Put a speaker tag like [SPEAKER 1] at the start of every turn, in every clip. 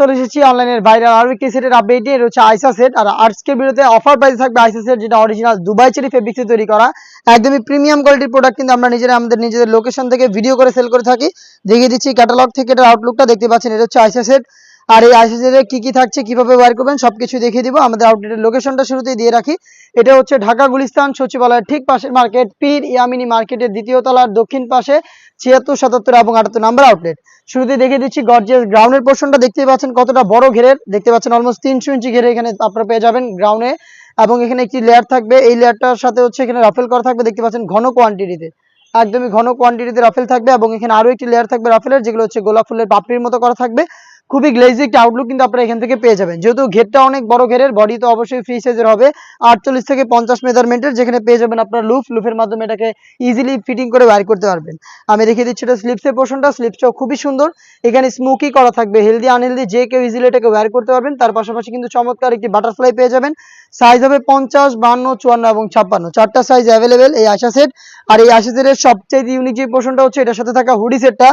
[SPEAKER 1] চলে এসেছি অনলাইনের ভাইরাল আরও একটি সেটের আপডেট নিয়ে। রয়েছে আইসা সেট আর আজকের বিরুদ্ধে অফার প্রাইসে থাকবে আইসা সেট যেটা অরিজিনাল দুবাই চেরি ফেব্রিক্সে তৈরি করা। একদমই প্রিমিয়াম কোয়ালিটির প্রোডাক্ট কিন্তু আমরা নিজেরা, আমাদের নিজেদের লোকেশন থেকে ভিডিও করে সেল করে থাকি। দেখিয়ে দিচ্ছি ক্যাটালগ থেকে, এটার আউটলুকটা দেখতে পাচ্ছেন, এটা হচ্ছে আইসা সেট আর এই আইসা সেটে কি কি থাকছে, কীভাবে ওয়ার করবেন, সবকিছু দেখিয়ে দিব। আমাদের আউটলেটের লোকেশনটা শুরুতেই দিয়ে রাখি। এটা হচ্ছে ঢাকা গুলিস্তান সচিবালয়ের ঠিক পাশের মার্কেট পীর ইয়ামিনী মার্কেটের দ্বিতীয় তলার দক্ষিণ পাশে ছিয়াত্তর, সাতাত্তর এবং আটাত্তর নাম্বার আউটলেট শুরুতে দেখিয়ে দিচ্ছি গর্জিয়াস গ্রাউন্ডের পোর্শনটা দেখতে পাচ্ছেন কতটা বড় ঘেরের। দেখতে পাচ্ছেন অলমোস্ট তিনশো ইঞ্চি ঘেরে এখানে আপনারা পেয়ে যাবেন গ্রাউন্ডে এবং এখানে একটি লেয়ার থাকবে। এই লেয়ারটার সাথে হচ্ছে এখানে রাফেল করা থাকবে। দেখতে পাচ্ছেন ঘন কোয়ান্টিটিতে একদমই ঘন কোয়ান্টিটিতে রাফেল থাকবে এবং এখানে আরও একটি লেয়ার থাকবে রাফেলের যেগুলো হচ্ছে গোলাপ ফুলের পাপড়ির মতো করা থাকবে। খুবই গ্লেজি একটা আউটলুক কিন্তু আপনারা এখান থেকে পেয়ে যাবেন। যেহেতু ঘেরটা অনেক বড় ঘেরের বডি তো অবশ্যই ফ্রি সাইজের হবে। আটচল্লিশ থেকে পঞ্চাশ মেজারমেন্টের যেখানে পেয়ে যাবেন আপনার লুফ লুফের মাধ্যমে এটাকে ইজিলি ফিটিং করে ওয়্যার করতে পারবেন। আমি দেখিয়ে দিচ্ছি এটা স্লিপসের পোর্শনটা স্লিপসটাও খুবই সুন্দর। এখানে স্মোকি করা থাকবে। হেলদি আনহেলদি যে কেউ ইজিলি এটাকে ওয়্যার করতে পারবেন, তার পাশাপাশি কিন্তু চমৎকার একটি বাটারফ্লাই পেয়ে যাবেন। সাইজ হবে পঞ্চাশ, বান্ন, চুয়ান্ন এবং ছাপ্পান্ন। চারটা সাইজ অ্যাভেলেবেল এই আশা সেট আর এই আশা সেটের সবচেয়ে ইউনিক যে পোর্শনটা হচ্ছে, এটার সাথে থাকা হুডি সেটটা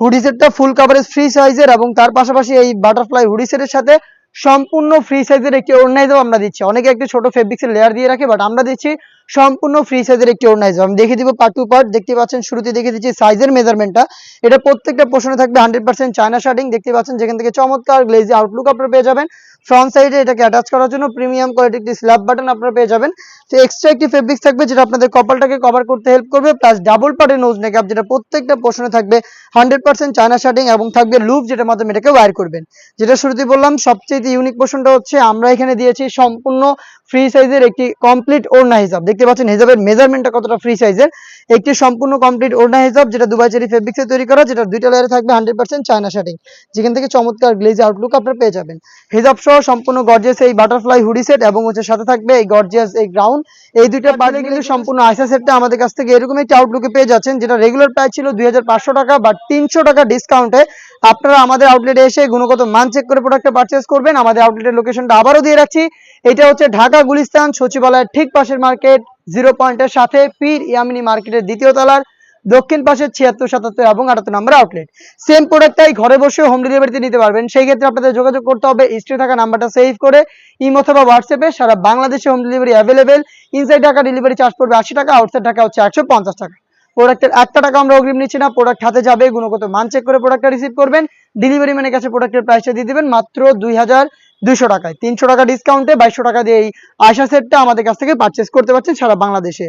[SPEAKER 1] হুডি সেটটা ফুল কাভারেজ ফ্রি সাইজের এবং তার পাশাপাশি এই বাটারফ্লাই হুডি সেটের সাথে সম্পূর্ণ ফ্রি সাইজের একটি ওড়নাইজও আমরা দিচ্ছি। অনেকে একটি ছোট ফেব্রিক্সের লেয়ার দিয়ে রাখে বাট আমরা দিচ্ছি সম্পূর্ণ ফ্রি সাইজের একটি ওড়নাইজ আমি দেখিয়ে দিব পার্ট টু পার্ট দেখতে পাচ্ছেন, শুরুতে দেখিয়ে দিচ্ছি সাইজের মেজারমেন্টটা এটা প্রত্যেকটা পোর্শনে থাকবে হান্ড্রেড পার্সেন্ট চায়না শার্টিং দেখতে পাচ্ছেন, যেখান থেকে চমৎকার গ্লেজি আউটলুক আপনারা পেয়ে যাবেন। ফ্রন্ট সাইডে এটাকে অ্যাটাচ করার জন্য প্রিমিয়াম কোয়ালিটির একটি স্ল্যাব বাটন আপনারা পেয়ে যাবেন। তো এক্সট্রা একটি ফেব্রিক্স থাকবে, যেটা আপনাদের কপালটাকে কভার করতে হেল্প করবে প্লাস ডাবল পার্টের নোজ মেকআপ যেটা প্রত্যেকটা পোর্শনে থাকবে হান্ড্রেড পার্সেন্ট চায়না শার্টিং এবং থাকবে লুপ যেটার মাধ্যমে এটাকে ওয়ার করবেন। যেটা শুরুতে বললাম সবচেয়ে ইউনিক পোর্শনটা হচ্ছে, আমরা এখানে দিয়েছি সম্পূর্ণ ফ্রি সাইজের একটি কমপ্লিট ওড়না হিসাব পাচ্ছেন হিসাবের মেজারমেন্টটা কতটা ফ্রি সাইজের একটি সম্পূর্ণ কমপ্লিট ওড়না হিসাব যেটা দুবাই চেরি ফেব্রিক্সে তৈরি করা যেটা দুইটা লেয়ারে থাকবে হান্ড্রেড পার্সেন্ট চায়না শার্টিং যেখান থেকে চমৎকার গ্লেজ আউটলুক আপনারা পেয়ে যাবেন। হিজাব সহ সম্পূর্ণ গর্জিয়াস এই বাটারফ্লাই হুডি সেট এবং হচ্ছে সাথে থাকবে এই গর্জিয়াস এই গ্রাউন্ড এই দুইটা পার্টে কিন্তু সম্পূর্ণ আইসা সেটটা আমাদের কাছ থেকে এরকম একটি আউটলুকে পেয়ে যাচ্ছেন যেটা রেগুলার প্রাইস ছিল দুই হাজার পাঁচশো টাকা বা তিনশো টাকা ডিসকাউন্টে আপনারা আমাদের আউটলেটে এসে গুণগত মান চেক করে প্রোডাক্টটা পারচেস করবেন। আমাদের আউটলেটের লোকেশনটা আবারও দিয়ে রাখছি। এটা হচ্ছে ঢাকা গুলিস্তান সচিবালয়ের ঠিক পাশের মার্কেট জিরো পয়েন্টের সাথে পীর ইয়ামিনী মার্কেটের দ্বিতীয় তলার দক্ষিণ পাশে ছিয়াত্তর, সাতাত্তর এবং আটাত্তর নম্বর আউটলেট সেম প্রোডাক্টটাই ঘরে বসে হোম ডেলিভারিতে নিতে পারবেন। সেই ক্ষেত্রে আপনাদের যোগাযোগ করতে হবে স্ক্রিনে থাকা নাম্বারটা সেভ করে, ইমো অথবা হোয়াটসঅ্যাপে সারা বাংলাদেশে হোম ডেলিভারি অ্যাভেলেবেল ইনসাইড টাকা ডেলিভারি চার্জ পড়বে আশি টাকা আউটসাইড টাকা হচ্ছে একশো পঞ্চাশ টাকা। প্রোডাক্টের একটা টাকা আমরা অগ্রিম নিচ্ছি না প্রোডাক্ট হাতে যাবে, গুণগত মান চেক করে প্রোডাক্টটা রিসিভ করবেন। ডেলিভারি ম্যানের কাছে প্রোডাক্টের প্রাইসটা দিয়ে দিবেন, মাত্র দুই হাজার দুইশো টাকায়। তিনশো টাকা ডিসকাউন্টে বাইশশো টাকা দিয়ে এই আয়সা সেটটা আমাদের কাছ থেকে পারচেস করতে পারছেন সারা বাংলাদেশে।